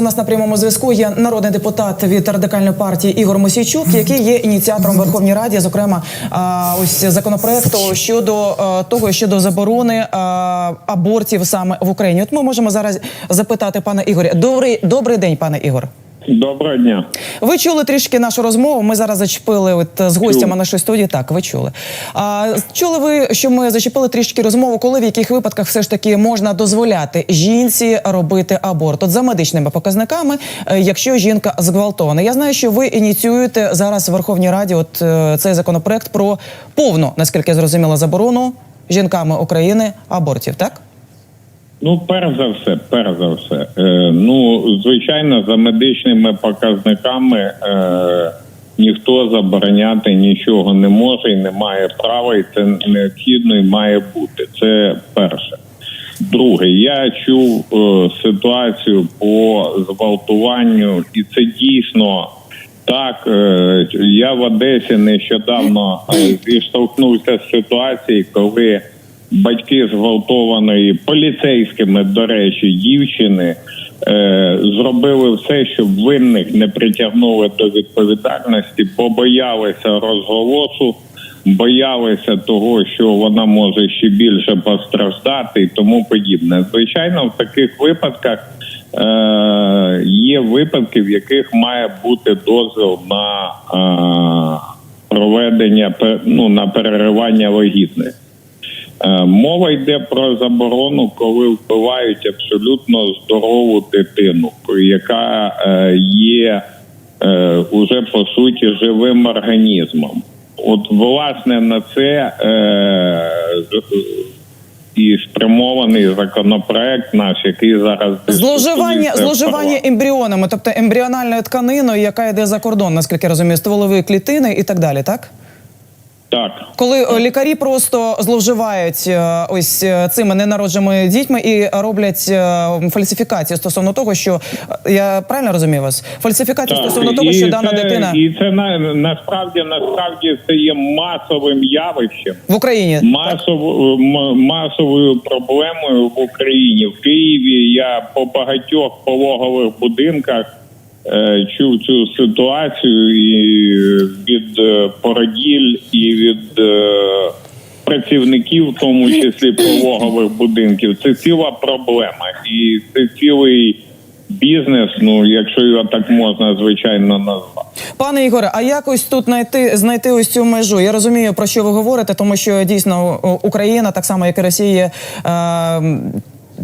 У нас на прямому зв'язку є народний депутат від радикальної партії Ігор Мосійчук, який є ініціатором в Верховній Раді, зокрема, ось законопроекту щодо а, того, щодо заборони а, абортів саме в Україні. От ми можемо зараз запитати пана Ігоря. Добрий добрий день, пане Ігор. Доброго дня. Ви чули трішки нашу розмову. Ми зараз зачепили от з гостями нашої студії. Так, ви чули. А чули ви, що ми зачепили трішки розмову, коли в яких випадках все ж таки можна дозволяти жінці робити аборт? От за медичними показниками, е, якщо жінка зґвалтована. Я знаю, що ви ініціюєте зараз в Верховній Раді от е, цей законопроект про повну, наскільки я зрозуміла, заборону жінками України абортів. Так Ну, перш за все, перш за все, е, ну звичайно, за медичними показниками е, ніхто забороняти нічого не може і не має права, і це необхідно і має бути. Це перше. Друге, я чув е, ситуацію по зґвалтуванню, і це дійсно так. Е, я в Одесі нещодавно е, зіштовхнувся з ситуацією, коли батьки зґвалтованої поліцейськими, до речі, дівчини е, зробили все, щоб винних не притягнули до відповідальності, побоялися розголосу, боялися того, що вона може ще більше постраждати і тому подібне. Звичайно, в таких випадках. Е, є випадки, в яких має бути дозвіл на е, проведення ну, на переривання вагітних. Е, Мова йде про заборону, коли вбивають абсолютно здорову дитину, яка е, є е, уже по суті живим організмом. От власне на це і спрямований законопроект наш, який зараз зловживання, зловживання ембріонами, тобто ембріональною тканиною, яка йде за кордон, наскільки я розумію, стволові клітини і так далі, так? Так. Коли е, лікарі просто зловживають е, ось е, цими ненародженими дітьми і роблять фальсифікацію стосовно того, що я правильно розумію вас? Фальсифікацію Так, стосовно того, і що дана дитина і це на насправді насправді це є масовим явищем. в Україні Масово, масовою проблемою в Україні в Києві. Я по багатьох пологових будинках чув цю ситуацію і від е, породіль, і від е, працівників, в тому числі пологових будинків. Це ціла проблема, і це цілий бізнес. Ну, якщо його так можна звичайно назвати. Пане Ігоре, а як ось тут знайти знайти ось цю межу? Я розумію про що ви говорите, тому що дійсно Україна, так само як і Росія. Е,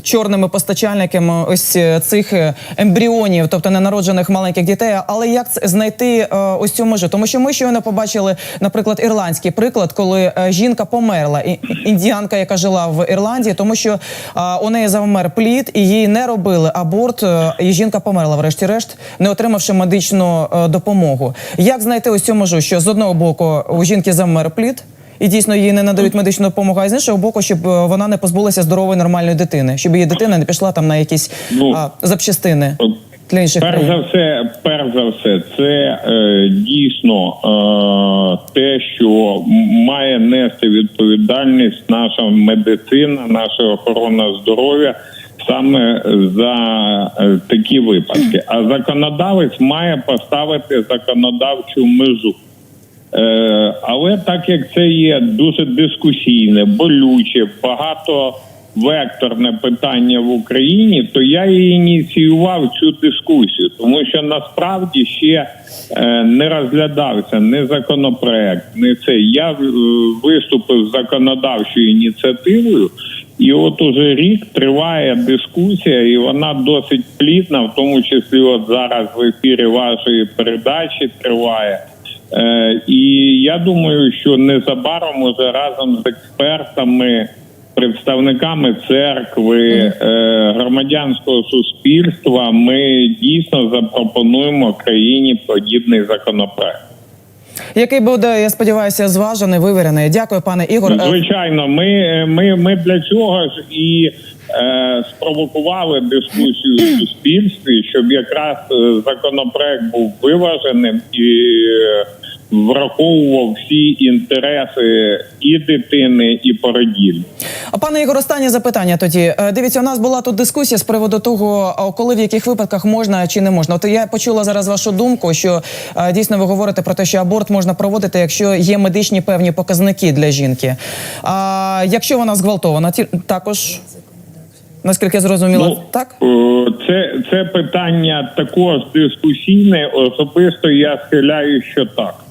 Чорними постачальниками ось е, цих е, ембріонів, тобто ненароджених маленьких дітей. Але як знайти е, ось цю межу? Тому що ми щойно побачили, наприклад, ірландський приклад, коли жінка померла, індіанка, яка жила в Ірландії, тому що у неї завмер плід, і їй не робили аборт, і жінка померла, врешті-решт, не отримавши медичну допомогу. Як знайти ось цю межу? Що з одного боку у жінки завмер плід? І дійсно їй не надають медичну допомогу, а з іншого боку, щоб е, вона не позбулася здорової нормальної дитини, щоб її дитина не пішла там на якісь Ну, а, запчастини для інших Перш країн. за все, перш за все, це е, дійсно е, те, що має нести відповідальність наша медицина, наша охорона здоров'я саме за е, такі випадки. А законодавець має поставити законодавчу межу. Е, але так як це є дуже дискусійне, болюче, багатовекторне питання в Україні, то я і ініціював цю дискусію, тому що насправді ще е, не розглядався не законопроект, не це. Я е, виступив з законодавчою ініціативою. І от уже рік триває дискусія, і вона досить плідна, в тому числі, от зараз в ефірі вашої передачі триває. Е, і я думаю, що незабаром уже разом з експертами, представниками церкви, е, громадянського суспільства, ми дійсно запропонуємо країні подібний законопроект. Який буде, я сподіваюся, зважений, вивірений. Дякую, пане Ігор. Е, Звичайно, ми, ми, ми для цього ж і е, спровокували дискусію в суспільстві, щоб якраз е, законопроект був виваженим і е, враховував всі інтереси і дитини, і породіль. А пане Ігор, останнє запитання тоді. Е, Дивіться, у нас була тут дискусія з приводу того, коли в яких випадках можна чи не можна. От я почула зараз вашу думку, що е, дійсно ви говорите про те, що аборт можна проводити, якщо є медичні певні показники для жінки. А якщо вона зґвалтована, також наскільки зрозуміло, так е, це, це питання також дискусійне. Особисто я схиляю, що так.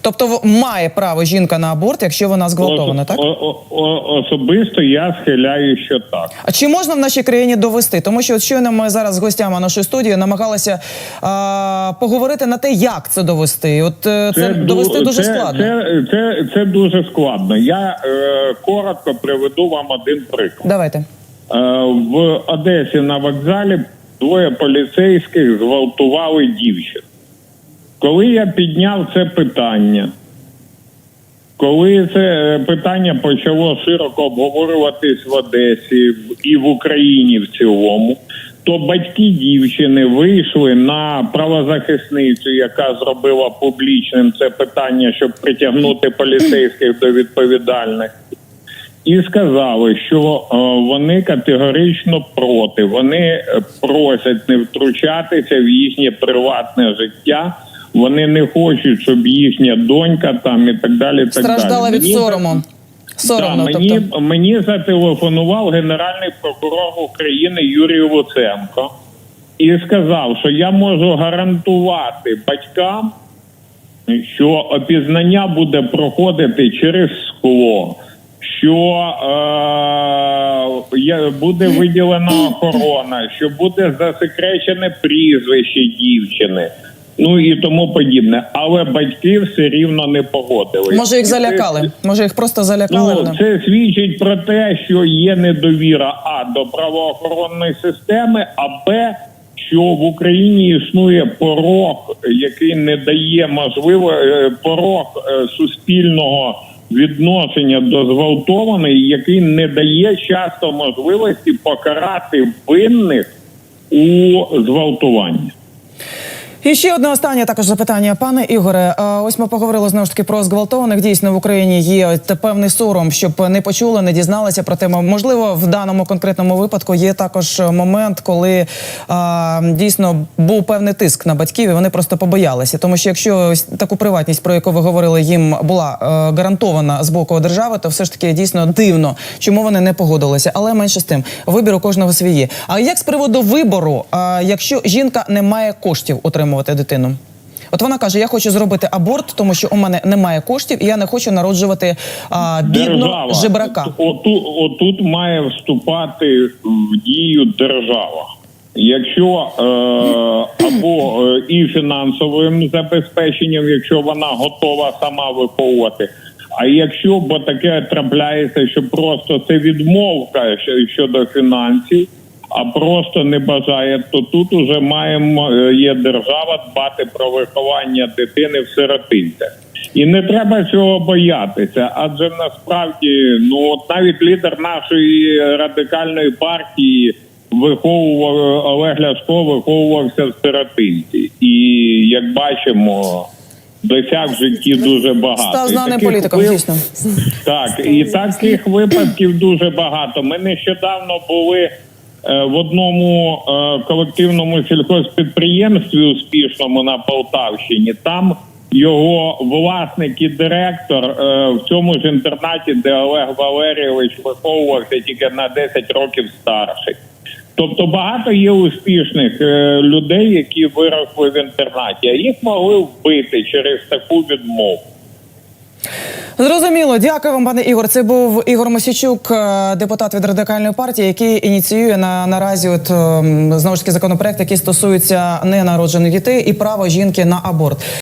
Тобто має право жінка на аборт, якщо вона зґвалтована, так? О- о- особисто я схиляю, що так. А чи можна в нашій країні довести? Тому що от щойно ми зараз з гостями нашої студії намагалися а, поговорити на те, як це довести. От е, це, ду- довести дуже це, складно. Це, це, це дуже складно. Я е, коротко приведу вам один приклад. Давайте. Е, в Одесі на вокзалі двоє поліцейських зґвалтували дівчину. Коли я підняв це питання, коли це е, питання почало широко обговорюватись в Одесі і в Україні в цілому, то батьки дівчини вийшли на правозахисницю, яка зробила публічним це питання, щоб притягнути поліцейських до відповідальності і сказали, що е, вони категорично проти. Вони е, просять не втручатися в їхнє приватне життя. Вони не хочуть, щоб їхня донька там і так далі. Так Страждала далі. від Мені- сорому. Соромно, Да, мені, тобто. мені зателефонував генеральний прокурор України Юрій Луценко і сказав, що я можу гарантувати батькам, що опізнання буде проходити через скло, що е, буде виділена охорона, що буде засекречене прізвище дівчини. Ну і тому подібне, але батьки все рівно не погодились. Може, їх залякали. Може, їх просто залякали. Ну, це свідчить про те, що є недовіра а до правоохоронної системи, а б що в Україні існує порог, який не дає можливо е, порог е, суспільного відношення до зґвалтованої, який не дає часто можливості покарати винних у зґвалтуванні. І ще одне останнє також запитання, пане Ігоре. е, Ось ми поговорили знову ж таки про зґвалтованих. Дійсно, в Україні є певний сором, щоб не почули, не дізналися про те. Можливо, в даному конкретному випадку є також момент, коли а, дійсно був певний тиск на батьків, і вони просто побоялися. Тому що якщо ось таку приватність, про яку ви говорили, їм була е, гарантована з боку держави, то все ж таки дійсно дивно, чому вони не погодилися. Але менше з тим, вибір у кожного свій. А як з приводу вибору, а, якщо жінка не має коштів утримувати дитину? От вона каже: я хочу зробити аборт, тому що у мене немає коштів, і я не хочу народжувати а, бідну жебрака. Отут, отут має вступати в дію держава. Якщо е, або е, і фінансовим забезпеченням, якщо вона готова сама виховувати. А якщо бо таке трапляється, що просто це відмовка щодо фінансів, а просто не бажає, то тут уже маємо е, є держава дбати про виховання дитини в сиротинцях. І не треба цього боятися, адже насправді, ну от навіть лідер нашої радикальної партії виховував Олег Ляшко виховувався в сиротинці, і як бачимо, досяг в житті дуже багато. Став знаним політиком, вип- дійсно. так, і таких випадків дуже багато. Ми нещодавно були е, в одному е, колективному сільхозпідприємстві успішному на Полтавщині. Там його власник і директор е, в цьому ж інтернаті, де Олег Валерійович виховувався тільки на 10 років старший. Тобто багато є успішних е, людей, які виросли в інтернаті, а їх могли вбити через таку відмову. Зрозуміло, дякую вам, пане Ігор. Це був Ігор Мосічук, е, депутат від радикальної партії, який ініціює на наразі от ем, знову ж таки законопроект, який стосується ненароджених дітей і права жінки на аборт.